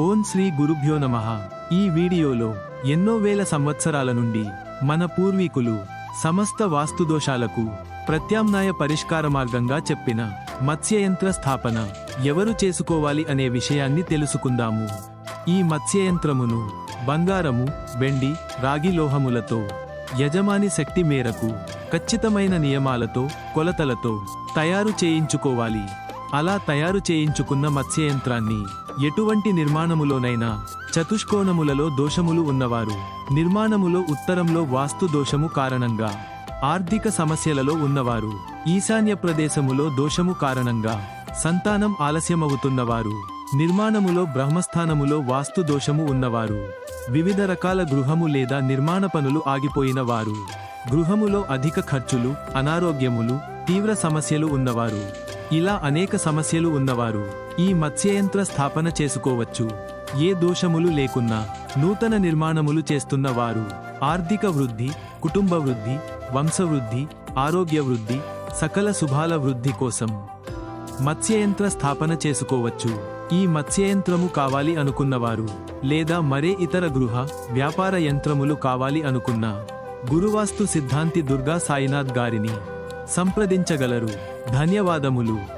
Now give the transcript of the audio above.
ఓం శ్రీ గురుభ్యో నమ. ఈ వీడియోలో ఎన్నో వేల సంవత్సరాల నుండి మన పూర్వీకులు సమస్త వాస్తుదోషాలకు ప్రత్యామ్నాయ పరిష్కార మార్గంగా చెప్పిన మత్స్యయంత్ర స్థాపన ఎవరు చేసుకోవాలి అనే విషయాన్ని తెలుసుకుందాము. ఈ మత్స్యయంత్రమును బంగారము వెండి రాగి లోహములతో యజమాని శక్తి మేరకు ఖచ్చితమైన నియమాలతో కొలతలతో తయారు చేయించుకోవాలి. అలా తయారు చేయించుకున్న మత్స్యయంత్రాన్ని ఎటువంటి నిర్మాణములోనైనా చతుష్కోణములలో దోషములు ఉన్నవారు. నిర్మాణములో ఉత్తరంలో వాస్తు దోషము కారణంగా. ఆర్థిక సమస్యలలో ఉన్నవారు. ఈశాన్య ప్రదేశములో దోషము కారణంగా. సంతానం ఆలస్యమవుతున్నవారు. నిర్మాణములో బ్రహ్మస్థానములో వాస్తు దోషము ఉన్నవారు. వివిధ రకాల గృహము లేదా నిర్మాణ పనులు ఆగిపోయిన వారు గృహములో అధిక ఖర్చులు అనారోగ్యములు తీవ్ర సమస్యలు ఉన్నవారు. ఇలా అనేక సమస్యలు ఉన్నవారు ఈ మత్స్యయంత్ర స్థాపన చేసుకోవచ్చు. ఏ దోషములు లేకున్నా నూతన నిర్మాణములు చేస్తున్న వారు ఆర్థిక వృద్ధి కుటుంబ వృద్ధి వంశవృద్ధి ఆరోగ్య వృద్ధి సకల శుభాల వృద్ధి కోసం మత్స్యయంత్ర స్థాపన చేసుకోవచ్చు. ఈ మత్స్యయంత్రము కావాలి అనుకున్నవారు లేదా మరే ఇతర గృహ వ్యాపార యంత్రములు కావాలి అనుకున్న గురువాస్తు సిద్ధాంతి దుర్గా సాయినాథ్ గారిని సంప్రదించగలరు. ధన్యవాదములు.